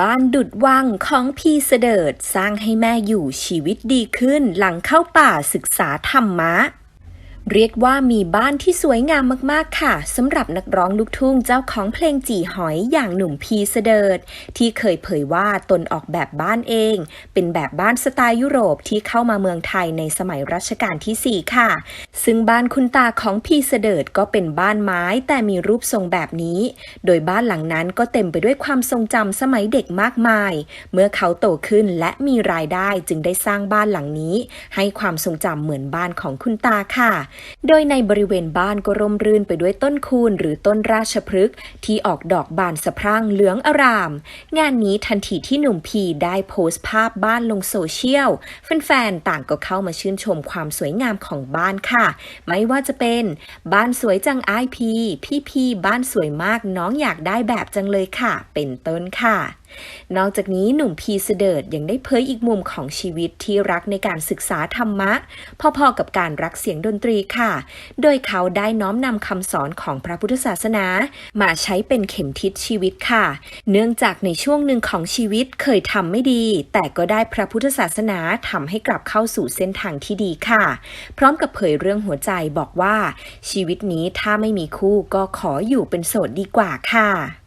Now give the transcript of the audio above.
บ้านดุดวังของพี่เสดิร์ดสร้างให้แม่อยู่ชีวิตดีขึ้นหลังเข้าป่าศึกษาธรรมะ เรียกว่ามีบ้านที่สวยงามมากๆค่ะสำหรับนักร้องลูกทุ่งเจ้าของเพลงจีหอยอย่างหนุ่มพีเสดิร์ดที่เคยเผยว่าตนออกแบบบ้านเอง เป็นแบบบ้านสไตล์ยุโรปที่เข้ามาเมืองไทยในสมัยรัชกาลที่ 4 ค่ะ ซึ่งบ้านคุณตาของพีเสดิร์ดก็เป็นบ้านไม้แต่มีรูปทรงแบบนี้ โดยบ้านหลังนั้นก็เต็มไปด้วยความทรงจำสมัยเด็กมากมาย เมื่อเขาโตขึ้นและมีรายได้จึงได้สร้างบ้านหลังนี้ ให้ความทรงจำเหมือนบ้านของคุณตาค่ะโดยในบริเวณบ้านก็ร่มรื่นไปด้วยต้นคูนหรือต้นราชพฤกษ์ที่ออกดอกบานสะพรั่งเหลืองอาราม งานนี้ทันทีที่หนุ่มพีได้โพสต์ภาพบ้านลงโซเชียลแฟนๆต่างก็เข้ามาชื่นชมความสวยงามของบ้านค่ะ ไม่ว่าจะเป็น บ้านสวยจังไอพีพี่พีบ้านสวยมากน้องอยากได้แบบจังเลยค่ะ เป็นต้นค่ะนอกจากนี้หนุ่มพีเสดิร์ดยังได้เผยอีกมุมของชีวิตที่รักในการศึกษาธรรมะ พอๆกับการรักเสียงดนตรีค่ะ โดยเขาได้น้อมนำคำสอนของพระพุทธศาสนา มาใช้เป็นเข็มทิศชีวิตค่ะ เนื่องจากในช่วงหนึ่งของชีวิตเคยทำไม่ดี แต่ก็ได้พระพุทธศาสนาทำให้กลับเข้าสู่เส้นทางที่ดีค่ะ พร้อมกับเผยเรื่องหัวใจบอกว่า ชีวิตนี้ถ้าไม่มีคู่ก็ขออยู่เป็นโสดดีกว่าค่ะ